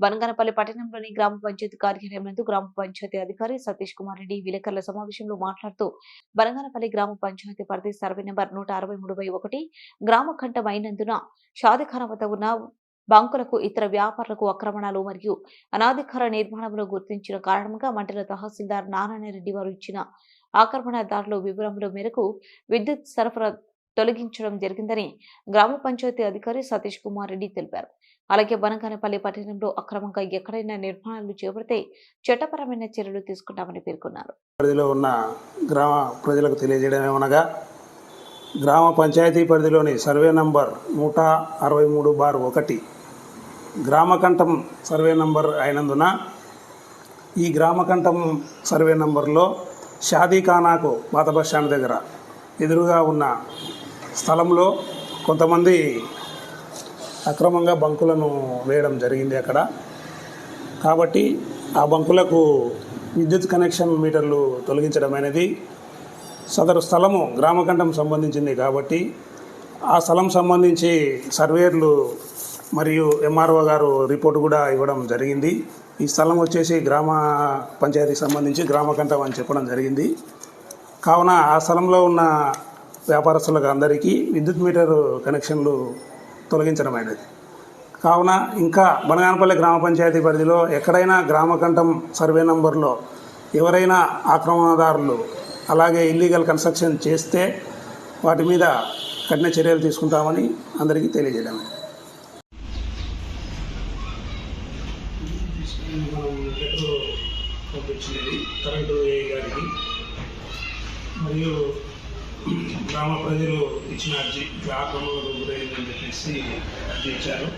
బనగానపల్లి పట్టణంలోని గ్రామ పంచాయతీ కార్యాలయం నందు గ్రామ పంచాయతీ అధికారి సతీష్ కుమార్ రెడ్డి విలేకరుల సమావేశంలో మాట్లాడుతూ బనగానపల్లి గ్రామ పంచాయతీ పరిధి సర్వే నెంబర్ నూట అరవై మూడు బై ఒకటి గ్రామ ఖండం అయినందున షాదిఖానా వద్ద ఉన్న బాంకులకు ఇతర వ్యాపారులకు ఆక్రమణలు మరియు అనాధికార నిర్మాణంలో గుర్తించిన కారణంగా మండల తహసీల్దార్ నారాయణ రెడ్డి వారు ఇచ్చిన ఆక్రమణదారుల వివరముల మేరకు విద్యుత్ సరఫరా తొలగించడం జరిగిందని గ్రామ పంచాయతీ అధికారి సతీష్ కుమార్ రెడ్డి తెలిపారు. అలాగే బనగానపల్లి పట్టణంలో అక్రమంగా ఎక్కడైనా నిర్మాణాలు చేపడితే చట్టపరమైన చర్యలు తీసుకుంటామని పేర్కొన్నారు. పరిధిలో ఉన్న గ్రామ ప్రజలకు తెలియజేయడం అనగా గ్రామ పంచాయతీ పరిధిలోని సర్వే నంబర్ నూట అరవై మూడు బార్ ఒకటి గ్రామకంఠం సర్వే నంబర్ అయినందున ఈ గ్రామకంఠం సర్వే నంబర్లో షాదీఖానాకు పాత బస్ స్టాండ్ దగ్గర ఎదురుగా ఉన్న స్థలంలో కొంతమంది అక్రమంగా బంకులను వేయడం జరిగింది అక్కడ. కాబట్టి ఆ బంకులకు విద్యుత్ కనెక్షన్ మీటర్లు తొలగించడం అనేది సదరు స్థలము గ్రామకంఠం సంబంధించింది కాబట్టి ఆ స్థలం సంబంధించి సర్వేర్లు మరియు ఎంఆర్ఓ గారు రిపోర్ట్ కూడా ఇవ్వడం జరిగింది. ఈ స్థలం వచ్చేసి గ్రామ పంచాయతీకి సంబంధించి గ్రామకంఠం అని చెప్పడం జరిగింది. కావున ఆ స్థలంలో ఉన్న వ్యాపారస్తులకు అందరికీ విద్యుత్ మీటర్ కనెక్షన్లు తొలగించడం అనేది కావున ఇంకా బనగానపల్లి గ్రామ పంచాయతీ పరిధిలో ఎక్కడైనా గ్రామకంఠం సర్వే నంబర్లో ఎవరైనా ఆక్రమణదారులు అలాగే ఇల్లీగల్ కన్స్ట్రక్షన్ చేస్తే వాటి మీద కఠిన చర్యలు తీసుకుంటామని అందరికీ తెలియజేయడం పంపించినది కరెంటు గారికి. మరియు గ్రామ ప్రజలు ఇచ్చిన అర్జీ ఇట్లా ఆక్రమణకు గురైందని చెప్పేసి అర్జీ ఇచ్చారు.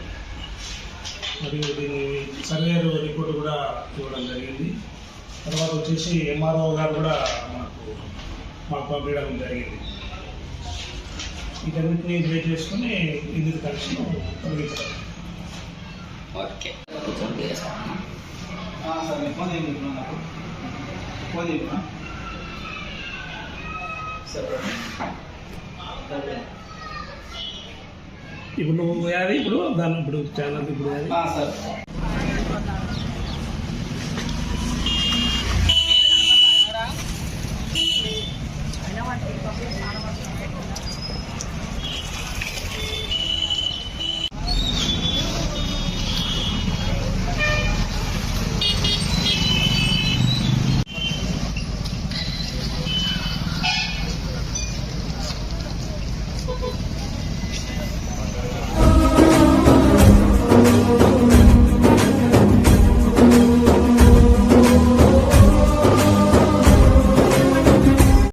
మరియు దీని సర్వేరు రిపోర్ట్ కూడా ఇవ్వడం జరిగింది. తర్వాత వచ్చేసి ఎంఆర్ఓ గారు కూడా మనకు మాకు పంపించడం జరిగింది. వీటన్నిటిని బేస్ చేసుకుని విద్యుత్ కనెక్షన్ తొలగించడం ఓకే. సరే ఫోన్ ఫోన్ ఇప్పుడు నువ్వు యాది ఇప్పుడు దాని ఇప్పుడు ఛానల్ ఇప్పుడు యాది సరే. ఆ